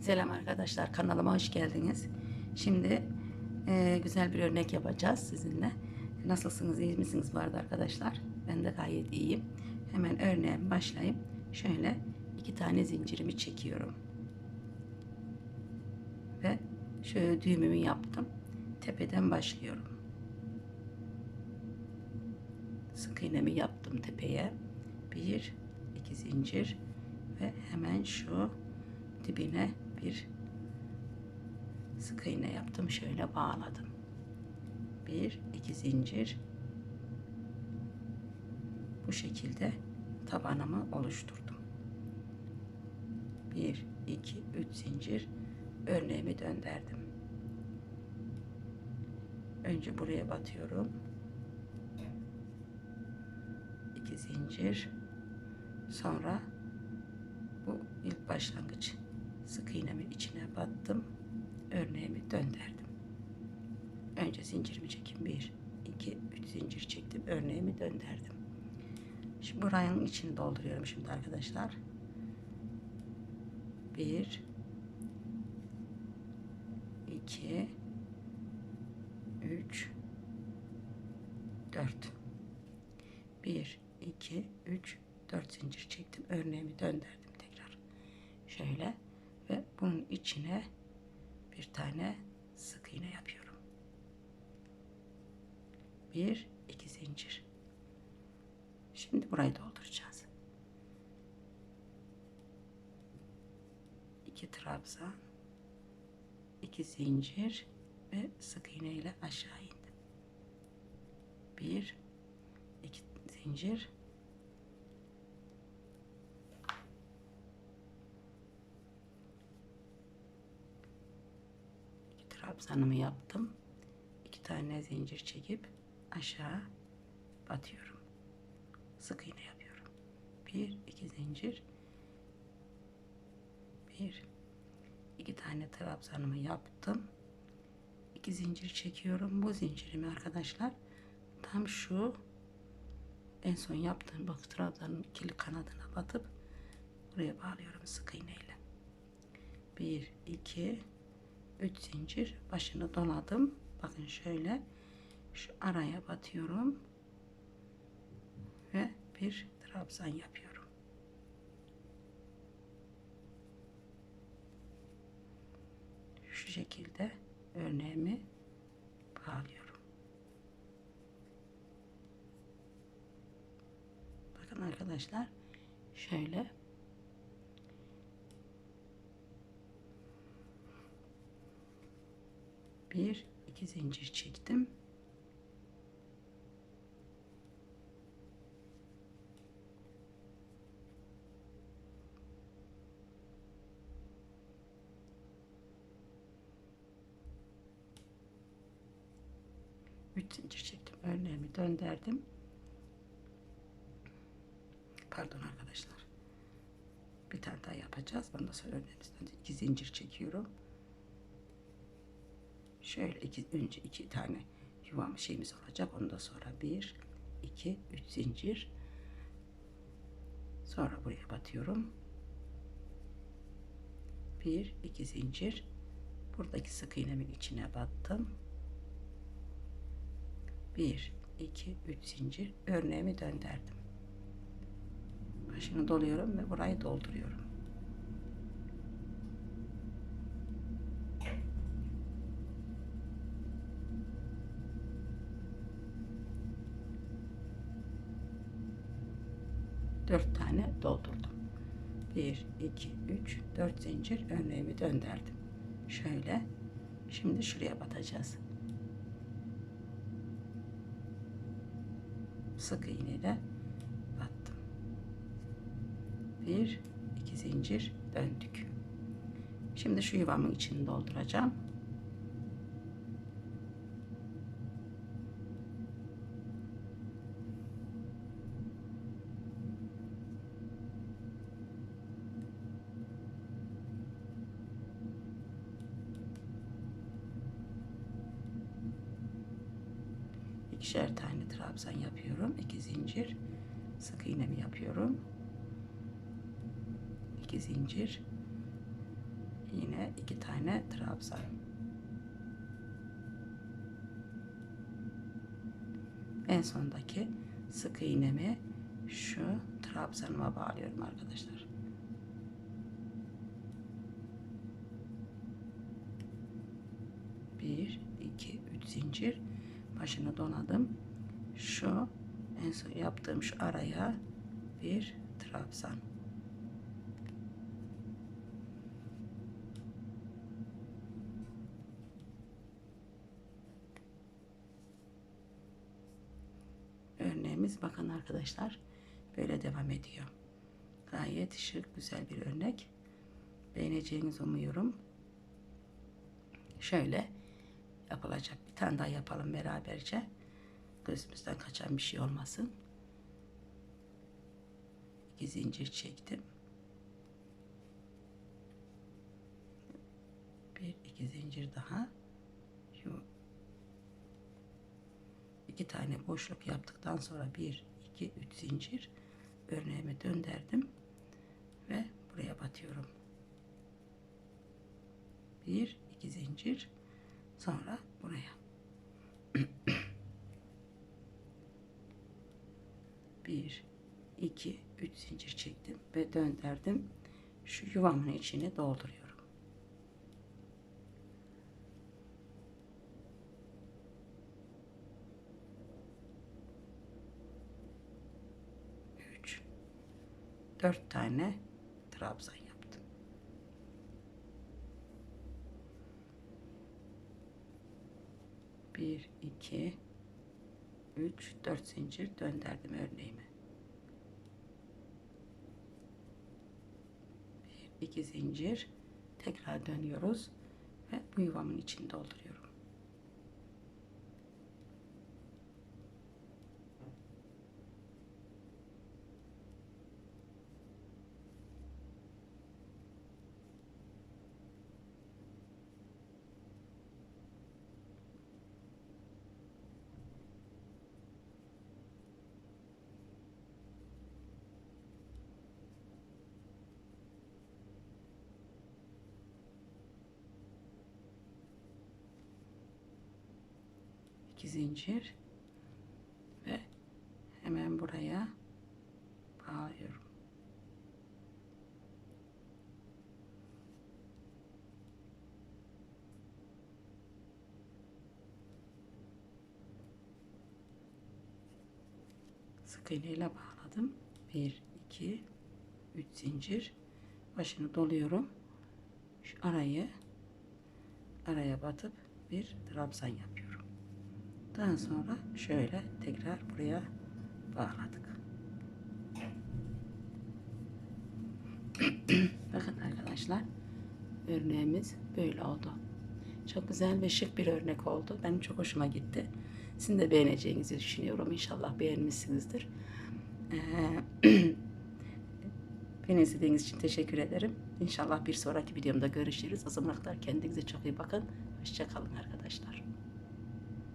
Selam arkadaşlar kanalıma hoş geldiniz. Şimdi e, güzel bir örnek yapacağız sizinle. Nasılsınız iyi misiniz bu arada arkadaşlar? Ben de gayet iyiyim. Hemen örneğe başlayayım. Şöyle iki tane zincirimi çekiyorum. Ve şöyle düğümümü yaptım. Tepeden başlıyorum. Sık iğnemi yaptım tepeye. Bir, iki zincir ve hemen şu dibine bir sık iğne yaptım. Şöyle bağladım. Bir, iki zincir. Bu şekilde tabanımı oluşturdum. Bir, iki, üç zincir örneğimi döndürdüm. Önce buraya batıyorum. İki zincir. Sonra bu ilk başlangıç sık iğnemin içine battım. Örneğimi döndürdüm. Önce zincirimi çekeyim. Bir, iki, üç zincir çektim. Örneğimi döndürdüm. Şimdi buranın içini dolduruyorum şimdi arkadaşlar. Bir, iki, üç, dört. Bir, iki, üç, dört zincir çektim. Örneğimi döndürdüm tekrar. Şöyle bunun içine bir tane sık iğne yapıyorum. Bir, iki zincir. Şimdi burayı dolduracağız. İki trabzan, iki zincir ve sık iğne ile aşağı indim. Bir, iki zincir, iki trabzanımı yaptım. İki tane zincir çekip aşağı batıyorum. Sık iğne yapıyorum. Bir, iki zincir. Bir, iki tane trabzanımı yaptım. İki zincir çekiyorum. Bu zincirimi arkadaşlar tam şu en son yaptığım bak trabzanın ikili kanadına batıp buraya bağlıyorum sık iğneyle. Bir, iki, üç zincir başını doladım. Bakın şöyle şu araya batıyorum ve bir trabzan yapıyorum. Şu şekilde örneğimi bağlıyorum. Bakın arkadaşlar şöyle bir iki zincir çektim. Üç zincir çektim. Örneğimi döndürdüm. Pardon arkadaşlar. Bir tane daha yapacağız. Ondan sonra örneğimizden de iki zincir çekiyorum. Şöyle iki, önce iki tane yuvam şeyimiz olacak. Ondan sonra bir, iki, üç zincir. Sonra buraya batıyorum. Bir, iki zincir. Buradaki sık iğnemin içine battım. Bir, iki, üç zincir. Örneğimi döndürdüm. Başını doluyorum ve burayı dolduruyorum. Dört tane doldurdum. Bir, iki, üç, dört zincir örneğimi döndürdüm. Şöyle. Şimdi şuraya batacağız. Sık iğneyle battım. Bir, iki zincir döndük. Şimdi şu yuvamın içini dolduracağım. İkişer tane trabzan yapıyorum. iki zincir sık iğnemi yapıyorum. iki zincir yine iki tane trabzan. En sondaki sık iğnemi şu trabzanıma bağlıyorum arkadaşlar. Bir, iki, üç zincir başını donadım. Şu en son yaptığım şu araya bir trabzan. Örneğimiz bakın arkadaşlar böyle devam ediyor. Gayet şık güzel bir örnek. Beğeneceğinizi umuyorum. Şöyle yapılacak. Bir tane daha yapalım beraberce. Gözümüzden kaçan bir şey olmasın. İki zincir çektim. Bir iki zincir daha. Şu iki tane boşluk yaptıktan sonra bir iki üç zincir örneğimi döndürdüm ve buraya batıyorum. Bir iki zincir sonra buraya. bir iki üç zincir çektim ve döndürdüm. Şu yuvamın içine dolduruyorum. Üç, dört tane trabzan yaptım. Bir, iki, üç, dört zincir döndürdüm örneğimi. Bir, iki zincir tekrar dönüyoruz ve bu yuvamın içini dolduruyorum. İki zincir ve hemen buraya bağlıyorum. Sık iğneyle bağladım. 1 2 3 zincir başını doluyorum. Şu arayı araya batıp bir trabzan yapıyorum. Daha sonra şöyle tekrar buraya bağladık. Bakın arkadaşlar örneğimiz böyle oldu. Çok güzel ve şık bir örnek oldu. Benim çok hoşuma gitti. Sizin de beğeneceğinizi düşünüyorum. İnşallah beğenmişsinizdir. Ee, Beni izlediğiniz için teşekkür ederim. İnşallah bir sonraki videomda görüşürüz. O zamana kadar kendinize çok iyi bakın. Hoşçakalın arkadaşlar.